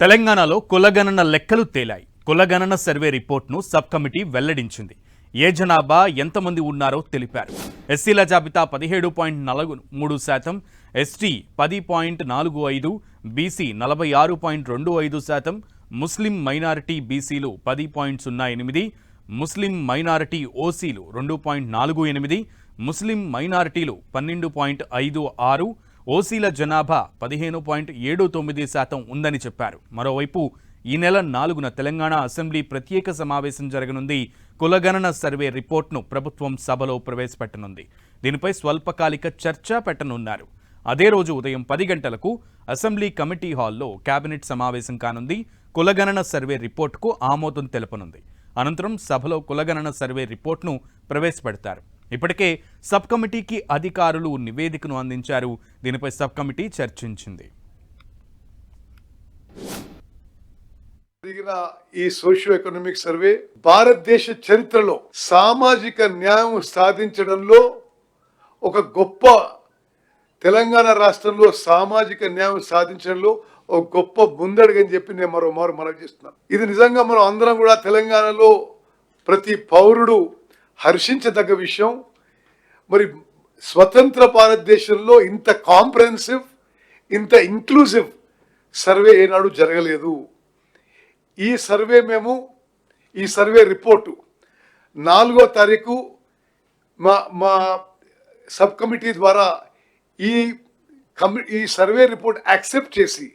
తెలంగాణలో కులగణన లెక్కలు తేలాయి. కులగణన సర్వే రిపోర్ట్ను సబ్ కమిటీ వెల్లడించింది. ఏ జనాభా ఎంతమంది ఉన్నారో తెలిపారు. ఎస్సీల జాబితా పదిహేడు పాయింట్ నాలుగు మూడు శాతం ఎస్టీ పది పాయింట్ నాలుగు ఐదు బీసీ నలభై ఆరు పాయింట్ రెండు ఐదు శాతం ముస్లిం మైనారిటీ బీసీలు పది పాయింట్ సున్నా ఎనిమిది ముస్లిం మైనారిటీ ఓసీలు రెండు పాయింట్ నాలుగు ఎనిమిది ముస్లిం మైనారిటీలు పన్నెండు పాయింట్ ఐదు ఆరు ఓసీల జనాభా పదిహేను పాయింట్ ఏడు తొమ్మిది శాతం ఉందని చెప్పారు. మరోవైపు ఈ నెల నాలుగున తెలంగాణ అసెంబ్లీ ప్రత్యేక సమావేశం జరగనుంది. కులగణన సర్వే రిపోర్ట్ను ప్రభుత్వం సభలో ప్రవేశపెట్టనుంది. దీనిపై స్వల్పకాలిక చర్చ పెట్టనున్నారు. అదే రోజు ఉదయం పది గంటలకు అసెంబ్లీ కమిటీ హాల్లో కేబినెట్ సమావేశం కానుంది. కులగణన సర్వే రిపోర్టుకు ఆమోదం తెలపనుంది. అనంతరం సభలో కులగణన సర్వే రిపోర్ట్ను ప్రవేశపెడతారు. ఇప్పటికే సబ్ కమిటీకి అధికారులు నివేదికను అందించారు. దీనిపై సబ్ కమిటీ చర్చించింది. జరిగిన ఈ సోషియో ఎకనామిక్ సర్వే భారతదేశ చరిత్రలో సామాజిక న్యాయం సాధించడంలో ఒక గొప్ప తెలంగాణ రాష్ట్రంలో సామాజిక న్యాయం సాధించడంలో ఒక గొప్ప ముందడుగని చెప్పి నేను మరో మారు మనవి చేస్తున్నాను. ఇది నిజంగా మనం అందరం కూడా తెలంగాణలో ప్రతి పౌరుడు హర్షించదగ్గ విషయం. మరి స్వతంత్ర భారతదేశంలో ఇంత కాంప్రహెన్సివ్ ఇంత ఇంక్లూజివ్ సర్వే ఏనాడు జరగలేదు. ఈ సర్వే మేము ఈ సర్వే రిపోర్టు నాలుగో తారీఖు మా మా సబ్ కమిటీ ద్వారా ఈ కమి ఈ సర్వే రిపోర్ట్ యాక్సెప్ట్ చేసి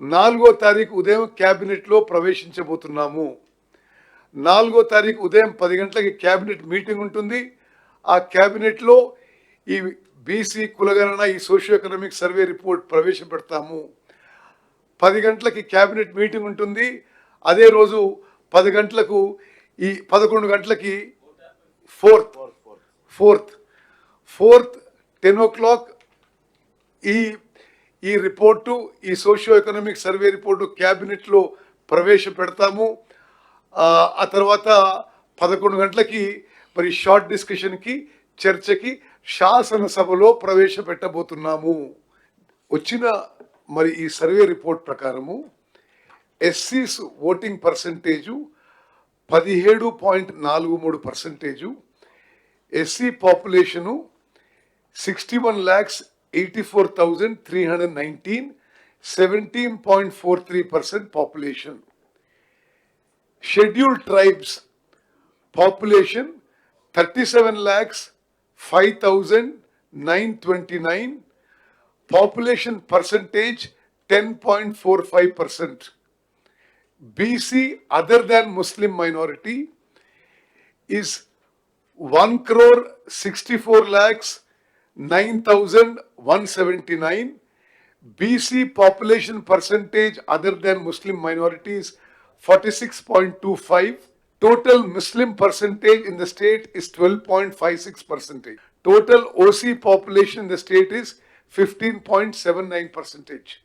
నాలుగో తారీఖు ఉదయం క్యాబినెట్లో ప్రవేశించబోతున్నాము. నాలుగో తారీఖు ఉదయం పది గంటలకి క్యాబినెట్ మీటింగ్ ఉంటుంది. ఆ క్యాబినెట్లో ఈ బీసీ కులగణన ఈ సోషియో ఎకనామిక్ సర్వే రిపోర్ట్ ప్రవేశపెడతాము. పది గంటలకి క్యాబినెట్ మీటింగ్ ఉంటుంది. అదే రోజు పది గంటలకు ఈ పదకొండు గంటలకి fourth fourth fourth ten o'clock ఈ ఈ రిపోర్టు ఈ సోషియో ఎకనామిక్ సర్వే రిపోర్టు క్యాబినెట్లో ప్రవేశపెడతాము. ఆ, తర్వాత పదకొండు గంటలకి మరి షార్ట్ డిస్కషన్కి చర్చకి శాసనసభలో ప్రవేశపెట్టబోతున్నాము. వచ్చిన మరి ఈ సర్వే రిపోర్ట్ ప్రకారము ఎస్సీస్ ఓటింగ్ పర్సంటేజు పదిహేడు పాయింట్ నాలుగు మూడు percentage SC population sixty one lakhs eighty four thousand three hundred nineteen seventeen point four three percent population. scheduled tribes population 37 lakhs 5929 population percentage 10.45 percent. BC other than Muslim minority is 1 crore 64 lakhs 9179 BC population percentage other than Muslim minorities 46.25 total muslim percentage in the state is 12.56 percentage. Total oc population in the state is 15.79 percentage